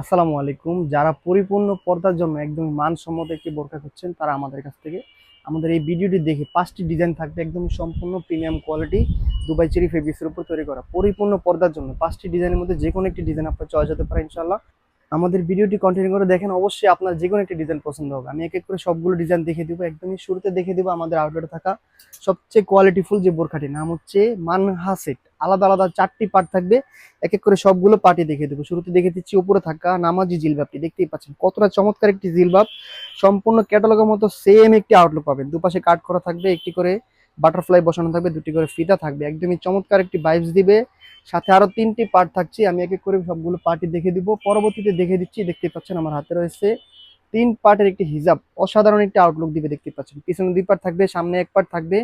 আসসালামু আলাইকুম। যারা পরিপূর্ণ পর্দার জন্য একদম মানসম্মত একটি বোরকা খুঁজছেন, তারা আমাদের কাছ থেকে আমাদের এই ভিডিওটি দেখে পাঁচটি ডিজাইন থাকবে একদম সম্পূর্ণ প্রিমিয়াম কোয়ালিটি দুবাই চেরি ফেব্রিক্সের উপর তৈরি করা। পরিপূর্ণ পর্দার জন্য পাঁচটি ডিজাইনের মধ্যে যে কোনো একটি ডিজাইন আপনার চয়েস হতে পারে ইনশাল্লাহ আমাদের ভিডিওটি কন্টিনিউ করে দেখেন, অবশ্যই আপনার যে কোনো একটি ডিজাইন পছন্দ হবে। আমি এক এক করে সবগুলো ডিজাইন দেখে দিব, একদমই শুরুতে দেখে দিব আমাদের আউটলেটে থাকা সবচেয়ে কোয়ালিটিফুল যে বোরখাটি, নাম হচ্ছে মানহা সেট আলাদা আলাদা চারটি পার্ট থাকবে এক এক করে সবগুলো পার্টি দেখে দেবো। শুরুতে দেখে দিচ্ছি উপরে থাকা নামাজি জিলবাবটি, দেখতেই পাচ্ছেন। কতটা চমৎকার একটি জিলবাব। সম্পূর্ণ ক্যাটালগের মতো সেম একটি আউটলুক পাবেন। দুপাশে কাট করা থাকবে, একটি করে বাটারফ্লাই বসানো থাকবে, দুটি করে ফিতা থাকবে। একদমই চমৎকার একটি বাইবস দিবে। সাথে আরও তিনটি পার্ট থাকছে, আমি এক করে সবগুলো পার্টি দেখে দিব। পরবর্তীতে দেখে দিচ্ছি, দেখতে পাচ্ছেন আমার হাতে রয়েছে তিন পার্টের একটি হিজাব। অসাধারণ একটি আউটলুক দিবে, দেখতে পাচ্ছেন। পিছনে দুই পার্ট থাকবে, সামনে এক পার্ট থাকবে।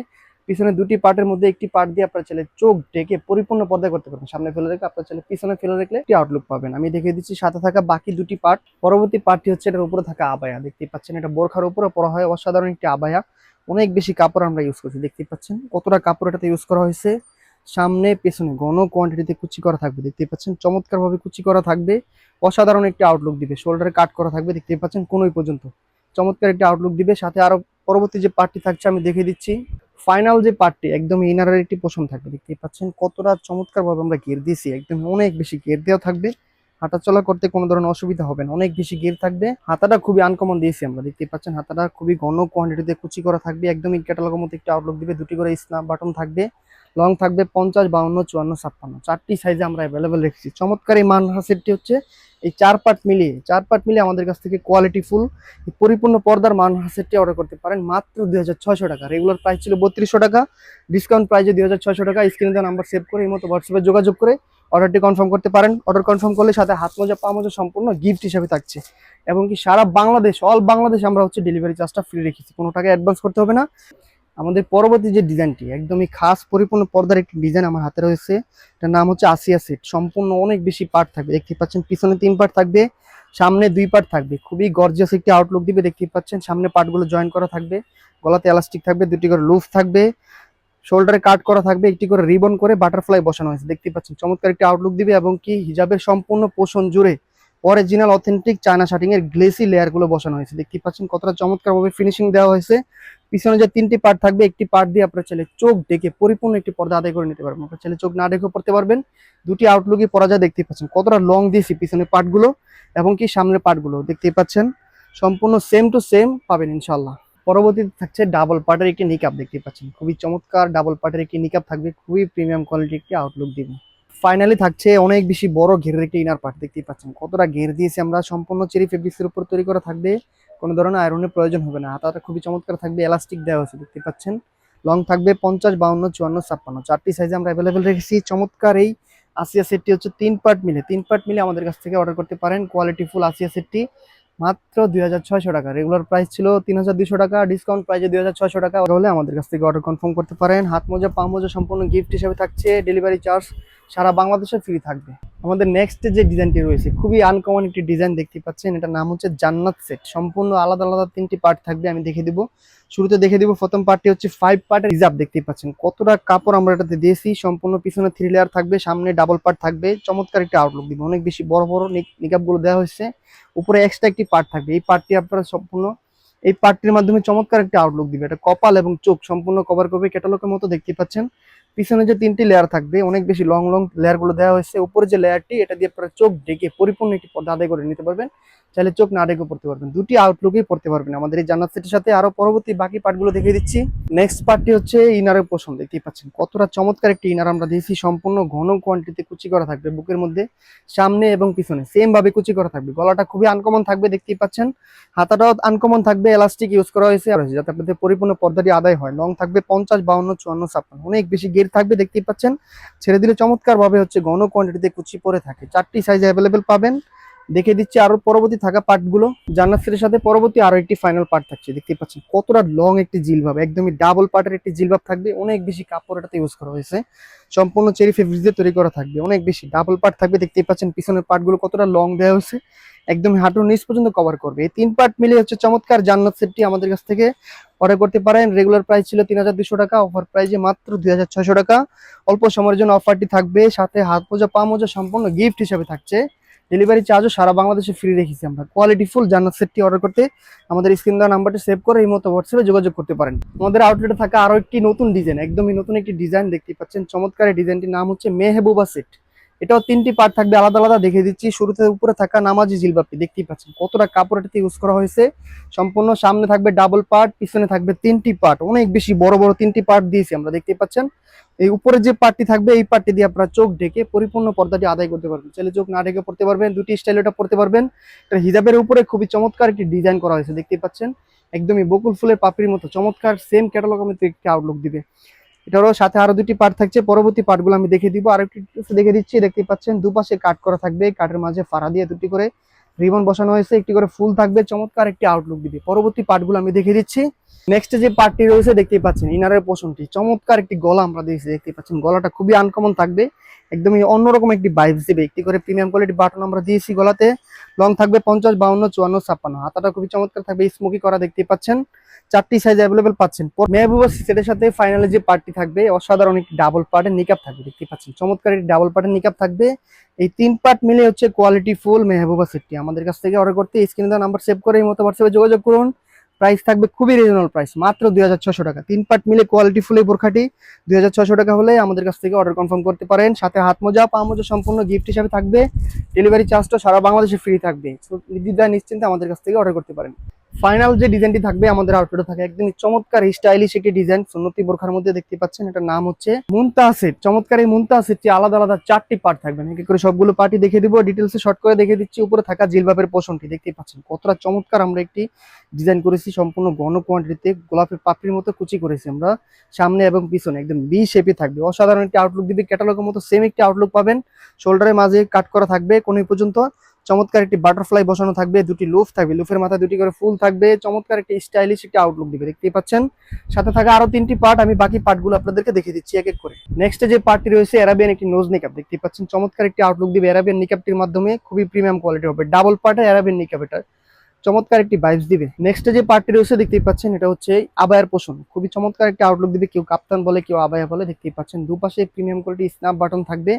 পিছনে দুটি পার্টের মধ্যে একটি পার্ট দিয়ে আপনার ছেলে চোখ ডেকে পরিপূর্ণ পর্দা করতে পারবেন। সামনে ফেলে রেখে আপনার ছেলে পিছনে ফেলে রাখলে একটি আউটলুক পাবেন। আমি দেখে দিচ্ছি, সাথে থাকা বাকি দুটি পার্ট পরবর্তী পার্টটি হচ্ছে এটার উপরে থাকা আবায়া। দেখতে পাচ্ছেন, এটা বোরখার উপরে পড়া হয়। অসাধারণ একটি আবায়া। অনেক বেশি কাপড় আমরা ইউজ করছি দেখতে পাচ্ছেন? কতটা কাপড় এটাতে ইউজ করা হয়েছে? সামনে, পেছনে ঘন কোয়ান্টিটিতে কুচি করা থাকবে দেখতে পাচ্ছেন? চমৎকার ভাবে কুচি করা থাকবে। অসাধারণ একটি আউটলুক দিবে। শোল্ডারে কাট করা থাকবে দেখতে পাচ্ছেন? কোনোই পর্যন্ত। চমৎকার একটি আউটলুক দিবে। সাথে আরও পরবর্তী যে পার্টটি থাকছে, আমি দেখে দিচ্ছি। ফাইনাল যে পার্টটি একদম ইনারের একটি পোষণ থাকবে, দেখতেই পাচ্ছেন? কতটা চমৎকার ভাবে আমরা গের দিয়েছি, একদম অনেক বেশি গের দেওয়া থাকবে। হাঁটাচলা করতে কোনো ধরনের অসুবিধা হবে না। অনেক বেশি গির থাকবে। হাতাটা খুবই আনকমন দিয়েছি আমরা দেখতে পাচ্ছেন। হাতাটা খুবই ঘন কোয়ান্টিটিতে কুচি করা থাকবে। একদমই ক্যাটালগের মতো একটি আউটলুক দিবে। দুটি করে স্ন্যাপ বাটন থাকবে। লং থাকবে পঞ্চাশ, বাউন্ন, চুয়ান্ন, ছাপ্পান্ন। চারটি সাইজে আমরা অ্যাভেলেবেল রেখেছি। চমৎকার এই মানহা সেটটি হচ্ছে এই চার পার্ট মিলিয়ে। চার পার্ট মিলিয়ে আমাদের কাছ থেকে কোয়ালিটি ফুল পরিপূর্ণ পর্দার মানহা সেটটি অর্ডার করতে পারেন মাত্র দুই হাজার ছয়শো টাকা। রেগুলার প্রাইস ছিল বত্রিশশো টাকা। ডিসকাউন্ট প্রাইসে দুই হাজার ছয়শো টাকা স্ক্রিনে দেওয়া নাম্বার সেভ করে এই মতো হোয়াটসঅ্যাপে যোগাযোগ করে অর্ডারটি কনফার্ম করতে পারেন। অর্ডার কনফার্ম করলে সাথে হাত মোজা, পা মোজা সম্পূর্ণ গিফট হিসাবে থাকছে। এবং কি সারা বাংলাদেশ অল বাংলাদেশ আমরা হচ্ছে ডেলিভারি চার্জটা ফ্রি রেখেছি। কোনো টাকা অ্যাডভান্স করতে হবে না। আমাদের পরবর্তী যে ডিজাইনটি, একদমই খাস পরিপূর্ণ পর্দার একটি ডিজাইন আমার হাতে রয়েছে। এটার নাম হচ্ছে আসিয়া সেট। সম্পূর্ণ অনেক বেশি পার্ট থাকবে। দেখতে পাচ্ছেন, পিছনে তিন পার্ট থাকবে, সামনে দুই পার্ট থাকবে। খুবই গর্জিয়াস একটি আউটলুক দিবে দেখতে পাচ্ছেন। সামনে পার্টগুলো জয়েন করা থাকবে। গলাতে এলাস্টিক থাকবে, দুটি করে লুফ থাকবে। শোল্ডারে কাট করা থাকবে, একটি করে রিবন করে বাটারফ্লাই বসানো হয়েছে। দেখতে পাচ্ছেন, চমৎকার একটি আউটলুক দিবে এবং কি হিজাবের সম্পূর্ণ পোষণ জুড়ে অরিজিনাল অথেন্টিক চায়না শার্টিং এর গ্লেসি লেয়ারগুলো বসানো হয়েছে। দেখতে পাচ্ছেন, কতটা চমৎকার ভাবে ফিনিশিং দেওয়া হয়েছে। পিছনে যে তিনটি পার্ট থাকবে, একটি পার্ট দিয়ে আপনার ছেলে চোখ ডেকে পরিপূর্ণ একটি পর্দা আদায় করে নিতে পারবেন। আপনার ছেলে চোখ না ডেকেও পড়তে পারবেন। দুটি আউটলুকই পরা যায় দেখতে পাচ্ছেন। কতটা লং দিয়েছি পিছনের পার্টগুলো এবং কি সামনের পার্টগুলো দেখতে পাচ্ছেন। সম্পূর্ণ সেম টু সেম পাবেন ইনশাল্লাহ পরবর্তীতে থাকছে ডাবল পার্টের একটি নিকাপ দেখতে পাচ্ছেন। খুবই চমৎকার ডাবল পার্টের একটি নিকাপ থাকবে। খুবই প্রিমিয়াম কোয়ালিটির একটি আউটলুক দিবে। ফাইনালি থাকছে অনেক বেশি বড় ঘেরের একটি ইনার পার্ট দেখতেই পাচ্ছেন। কতটা ঘের দিয়েছি আমরা। সম্পূর্ণ চেরি ফেব্রিক্সের উপর তৈরি করা থাকবে। কোনো ধরনের আয়রনের প্রয়োজন হবে না। হাতাটা খুবই চমৎকার থাকবে এলাস্টিক দেওয়া হয়েছে, দেখতে পাচ্ছেন। লং থাকবে পঞ্চাশ, বাউন্ন, চুয়ান্ন, ছাপ্পান্ন। চারটি সাইজে আমরা অ্যাভেলেবেল রেখেছি। চমৎকার এই আসিয়া সেটটি হচ্ছে তিন পার্ট মিলে। তিন পার্ট মিলে আমাদের কাছ থেকে অর্ডার করতে পারেন। কোয়ালিটি ফুল আসিয়া সেটটি মাত্র দুই হাজার ছয়শো টাকা। রেগুলার প্রাইস ছিল তিন টাকা। ডিসকাউন্ট প্রাইসে দুই হাজার ছয়শো টাকা। হলে আমাদের কাছ থেকে অর্ডার কনফার্ম করতে পারেন। হাত মোজা, পা মোজা সম্পূর্ণ গিফট হিসেবে থাকছে। ডেলিভারি চার্জ সারা বাংলাদেশে ফ্রি থাকবে। আমাদের নেক্সট যে ডিজাইনটি রয়েছে, খুবই আনকমন একটি ডিজাইন দেখতে পাচ্ছেন। এটার নাম হচ্ছে জান্নাত সেট সম্পূর্ণ আলাদা আলাদা তিনটি পার্ট থাকবে, আমি দেখে দিব। শুরুতে দেখে দিব, প্রথম পার্টটি হচ্ছে ফাইভ পার্টের রিজার্ভ দেখতে পাচ্ছেন। কতটা কাপড় আমরা এটাতে দিয়েছি, সম্পূর্ণ পিছনে থ্রি লেয়ার থাকবে, সামনে ডাবল পার্ট থাকবে। চমৎকার একটা আউটলুক দিবে। অনেক বেশি বড় বড় নিকাপগুলো দেওয়া হয়েছে। উপরে এক্সট্রা একটি পার্ট থাকবে। এই পার্টটি আপনারা সম্পূর্ণ, এই পার্টটির মাধ্যমে চমৎকার একটা আউটলুক দিবে। এটা কপাল এবং চোখ সম্পূর্ণ কভার করবে ক্যাটালগের মতো দেখতে পাচ্ছেন। পিছনে যে তিনটি লেয়ার থাকবে, অনেক বেশি লং লং লেয়ারগুলো দেওয়া হয়েছে। উপরে যে লেয়ারটি এটা দিয়ে আপনারা চোখ ডেকে পরিপূর্ণ একটি পর্দা আদায় করে নিতে পারবেন। চাইলে চোখ না ডেকে পড়তে পারবেন। দুটি আউটলুকই পড়তে পারবেন। আমাদের এই জান্নাত সেটের সাথে আরও পরবর্তী বাকি পার্টগুলো দেখিয়ে দিচ্ছি। নেক্সট পার্টটি হচ্ছে ইনারের পোষণ। দেখতেই পাচ্ছেন, কতটা চমৎকার একটি ইনার আমরা দিয়েছি সম্পূর্ণ ঘন কোয়ান্টিটিতে কুচি করা থাকবে বুকের মধ্যে, সামনে এবং পিছনে। সেম ভাবে কুচি করা থাকবে। গলাটা খুবই আনকমন থাকবে, দেখতেই পাচ্ছেন। হাতাটাও আনকমন থাকবে এলাস্টিক ইউজ করা হয়েছে। যাতে আপনাদের পরিপূর্ণ পর্দাটি আদায় হয়। লং থাকবে পঞ্চাশ, বাউন্ন, চুয়ান্ন, ছাপ্পান্ন। অনেক বেশি গের থাকবে, দেখতেই পাচ্ছেন। ছেড়ে দিলে চমৎকার ভাবে হচ্ছে ঘন কোয়ান্টিটিতে কুচি পরে থাকে। চারটি সাইজ অ্যাভেলেবেল পাবেন। দেখে দিচ্ছি আরও পরবর্তী থাকা পার্টগুলো। জান্নাত সেটের সাথে পরবর্তী আরও একটি ফাইনাল পার্ট থাকছে দেখতে পাচ্ছেন। কতটা লং একটি জিলভাব একদমই ডাবল পার্টের একটি জিলভাব থাকবে। অনেক বেশি কাপড় এটাতে ইউজ করা হয়েছে। সম্পূর্ণ চেরি ফেব্রিক দিয়ে তৈরি করা থাকবে। অনেক বেশি ডাবল পার্ট থাকবে, দেখতেই পাচ্ছেন পিছনের পার্টগুলো কতটা লং দেওয়া হয়েছে। একদম হাঁটুর নিচ পর্যন্ত কভার করবে। এই তিন পার্ট মিলে হচ্ছে চমৎকার জান্নাত সেটটি আমাদের কাছ থেকে অর্ডার করতে পারেন। রেগুলার প্রাইস ছিল তিন টাকা অফার প্রাইসে মাত্র দুই হাজার ছয়শো টাকা। অল্প সময়ের জন্য অফারটি থাকবে। সাথে হাত মোজা, পা মোজা সম্পূর্ণ গিফট হিসাবে থাকছে। ডেলিভারি চার্জও সারা বাংলাদেশে ফ্রি রেখেছি আমরা। কোয়ালিটি ফুল জান্নাত সেটটি অর্ডার করতে আমাদের স্ক্রিন দেওয়া নাম্বারটি সেভ করে এই মতো হোয়াটসঅ্যাপে যোগাযোগ করতে পারেন। আমাদের আউটলেটে থাকা আরও একটি নতুন ডিজাইন একদমই নতুন একটি ডিজাইন দেখতে পাচ্ছেন। চমৎকার ডিজাইনটির নাম হচ্ছে মেহেবুবা সেট এটাও তিনটি পার্ট থাকবে, আলাদা আলাদা দেখে দিচ্ছি। শুরুতে উপরে থাকা নামাজি জিলবাপি দেখতেই পাচ্ছেন কতটা কাপড় এটাতে ইউজ করা হয়েছে। সম্পূর্ণ সামনে থাকবে ডাবল পার্ট পিছনে থাকবে তিনটি পার্ট অনেক বেশি বড় বড় তিনটি পার্ট দিয়েছি আমরা, দেখতেই পাচ্ছেন। এই উপরে যে পার্টটি থাকবে, এই পার্টটি দিয়ে আপনারা চোখ ঢেকে পরিপূর্ণ পর্দাটি আদায় করতে পারবেন। চাইলে চোখ না ঢেকে পড়তে পারবেন, দুটি স্টাইল এটা পড়তে পারবেন। এটা হিজাবের উপরে খুবই চমৎকার একটি ডিজাইন করা হয়েছে, দেখতেই পাচ্ছেন। একদমই বকুল ফুলের পাপড়ির মতো, চমৎকার সেম ক্যাটালগ আমি একটি আউটলুক দিবে। এটারও সাথে আরও দুটি পার্ট থাকছে। পরবর্তী পার্টগুলো আমি দেখে দিব। আর একটু দেখে দিচ্ছি। দেখতে পাচ্ছেন, দুপাশে কাট করা থাকবে। কাঠের মাঝে ফাড়া দিয়ে দুটি করে রিবন বসানো হয়েছে। একটি করে ফুল থাকবে। চমৎকার একটি আউটলুক দিবে। পরবর্তী পার্টগুলো আমি দেখে দিচ্ছি। নেক্সট যে পার্টটি রয়েছে, দেখতেই পাচ্ছেন ইনারের পোষণটি। চমৎকার একটি গলা আমরা দিয়েছি দেখতে পাচ্ছেন, গলাটা খুবই আনকমন থাকবে। একদমই অন্যরকম একটি ভাইবস দিবে। একটি করে প্রিমিয়াম কোয়ালিটি বাটন আমরা দিয়েছি গলাতে। লং থাকবে পঞ্চাশ, বাউন্ন, চুয়ান্ন, ছাপ্পান্ন। হাতাটা খুবই চমৎকার থাকবে স্মোকি করা দেখতে পাচ্ছেন। চারটি সাইজ অ্যাভেলেবেল পাচ্ছেন। মেহবুবা সেটের সাথে ফাইনালে যে পার্টটি থাকবে, অসাধারণ একটি ডাবল পার্টের নিকাপ থাকবে দেখতে পাচ্ছেন। চমৎকার একটি ডাবল পার্টের নিকাপ থাকবে। এই তিন পার্ট মিলে হচ্ছে কোয়ালিটি ফুল মেহবুবা সেটটি আমাদের কাছ থেকে অর্ডার করতে স্ক্রিনে দেওয়া নাম্বার সেভ করে এই মতো হোয়াটসঅ্যাপে যোগাযোগ করুন। প্রাইস থাকবে খুবই রিজনেবল প্রাইস মাত্র দুই টাকা। তিন পার্ট মিলে কোয়ালিটি ফুল বোরখাটি, দুই টাকা হলে আমাদের কাছ থেকে অর্ডার কনফার্ম করতে পারেন। সাথে হাত মোজা, পা মোজা সম্পূর্ণ গিফট হিসাবে থাকবে। ডেলিভারি চার্জটা সারা বাংলাদেশে ফ্রি থাকবে। নির্দ্বিধায়, নিশ্চিন্তে আমাদের কাছ থেকে অর্ডার করতে পারেন। ফাইনাল যে ডিজাইনটি থাকবে, আমাদের আউটলেটে থাকে। একদমই চমৎকার স্টাইলিশ একটি ডিজাইন সুন্নতি বোরখার মধ্যে দেখতে পাচ্ছেন, এটার নাম হচ্ছে মুনতা চমৎকার এই মুনতা আলাদা আলাদা চারটি পার্ট থাকবে। এক করে সবগুলো পার্টি দেখে দিব। ডিটেলসে শর্ট করে দেখে দিচ্ছি। উপরে থাকা জিলবাবের পোষণটি দেখতে পাচ্ছেন। কতটা চমৎকার আমরা একটি ডিজাইন করেছি, সম্পূর্ণ ঘন কোয়ান্টিটিতে গোলাপের পাপড়ির মতো কুচি করেছি আমরা, সামনে এবং পিছনে। একদম বি শেপে থাকবে। অসাধারণ একটি আউটলুক দিবে। ক্যাটালগের মতো সেম একটি আউটলুক পাবেন। শোল্ডারের মাঝে কাট করা থাকবে। কোন পর্যন্ত চমৎকার একটি বাটারফ্লাই বসানো থাকবে, দুটি লুফ থাকবে লুফের মাথায় দুটি করে ফুল থাকবে, চমৎকার একটি স্টাইলিশ একটি আউটলুক দিবে, দেখতেই পাচ্ছেন? সাথে থাকা আরও তিনটি পার্ট আমি বাকি পার্টগুলো আপনাদেরকে দেখে দিচ্ছি এক এক করে। নেক্সট যে পার্টটি রয়েছে অ্যারাবিয়ান একটি নোজ নিকাপ দেখতেই পাচ্ছেন? চমৎকার একটি আউটলুক দিবে অ্যারাবিয়ান নিকাপটির মাধ্যমে, খুবই প্রিমিয়াম কোয়ালিটি হবে। ডাবল পার্টের অ্যারাবিয়ান নিকাপ এটা। চমৎকার একটি ভাইবস দিবে। নেক্সট যে পার্টটি রয়েছে, দেখতেই পাচ্ছেন, এটা হচ্ছে আবায়ার পোষণ খুবই চমৎকার একটি আউটলুক দিবে, কেউ কাপ্তান বলে, কেউ আবায়া বলে, দেখতেই পাচ্ছেন। দুপাশে প্রিমিয়াম কোয়ালিটি স্ন্যাপ বাটন থাকবে।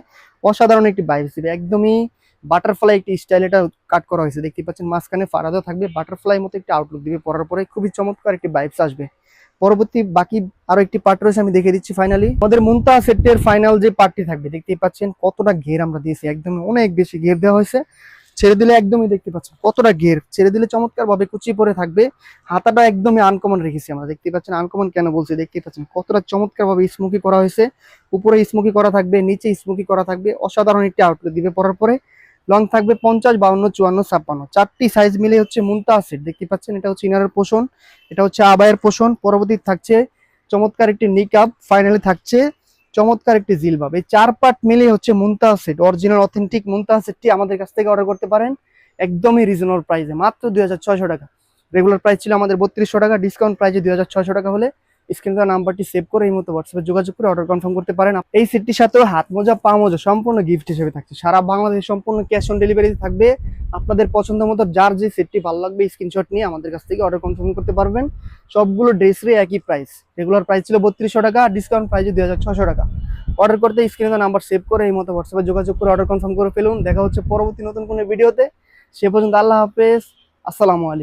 অসাধারণ একটি ভাইবস দিবে। একদমই বাটারফ্লাই একটি স্টাইল এটা কাট করা হয়েছে। দেখতে পাচ্ছেন, মাঝখানে ফারাদও থাকবে। বাটারফ্লাই মতো একটি আউটলুক দিবে। পরার পরে খুবই চমৎকার একটি ভাইবস আসবে। পরবর্তী বাকি আরও একটি পার্ট রয়েছে, আমি দেখে দিচ্ছি ফাইনালি আমাদের মুন্তা সেটের ফাইনাল যে পার্টটি থাকবে, দেখতেই পাচ্ছেন কতটা ঘের আমরা দিয়েছি। একদম অনেক বেশি ঘের দেওয়া হয়েছে। ছেড়ে দিলে একদমই দেখতে পাচ্ছেন কতটা ঘের ছেড়ে দিলে চমৎকার ভাবে কুচি পরে থাকবে। হাতাটা একদমই আনকমন রেখেছি আমরা। দেখতে পাচ্ছেন আনকমন কেন বলছি? দেখতে পাচ্ছেন কতটা চমৎকার ভাবে স্মোকি করা হয়েছে। উপরে স্মোকি করা থাকবে, নিচে স্মোকি করা থাকবে। অসাধারণ একটি আউটলুক দিবে পরার পরে। লং থাকবে পঞ্চাশ, বাউন্ন, চুয়ান্ন, ছাপ্পান্ন। চারটি সাইজ মিলে হচ্ছে মুন্তা দেখতে পাচ্ছেন, এটা হচ্ছে ইনারের পোষণ, এটা হচ্ছে আবায়ের পোষণ। পরবর্তী থাকছে চমৎকার একটি নিকাপ ফাইনালি থাকছে চমৎকার একটি জিলবাব। এই চার পার্ট মিলে হচ্ছে মুন্তা সেট অরিজিনাল অথেন্টিক মুন্তা সেটটি আমাদের কাছ থেকে অর্ডার করতে পারেন একদমই রিজনেবল প্রাইসে মাত্র দুই হাজার ছয়শো টাকা। রেগুলার প্রাইস ছিল আমাদের বত্রিশশো টাকা ডিসকাউন্ট প্রাইসে দুই হাজার ছয়শো টাকা হলে স্ক্রিনে নাম্বারটি সেভ করে এই মতো হোয়াটসঅ্যাপে যোগাযোগ করে অর্ডার কনফার্ম করতে পারেন। এই সেটটির সাথেও হাত মোজা, পা মোজা সম্পূর্ণ গিফট হিসেবে থাকছে। সারা বাংলাদেশে সম্পূর্ণ ক্যাশ অন ডেলিভারি থাকবে। আপনাদের পছন্দ মতো যার যে সেটটি ভালো লাগবে স্ক্রিনশট নিয়ে আমাদের কাছ থেকে অর্ডার কনফার্ম করতে পারবেন। সবগুলো ড্রেসেরই একই প্রাইস রেগুলার প্রাইস ছিল বত্রিশশো টাকা ডিসকাউন্ট প্রাইসে দুই হাজার ছশো টাকা। অর্ডার করতে স্ক্রিনে নাম্বার সেভ করে এই মতো হোয়াটসঅ্যাপে যোগাযোগ করে অর্ডার কনফার্ম করে ফেলুন। দেখা হচ্ছে পরবর্তী নতুন কোনো ভিডিওতে সে পর্যন্ত আল্লাহ হাফেজ। আসসালামু আলাইকুম।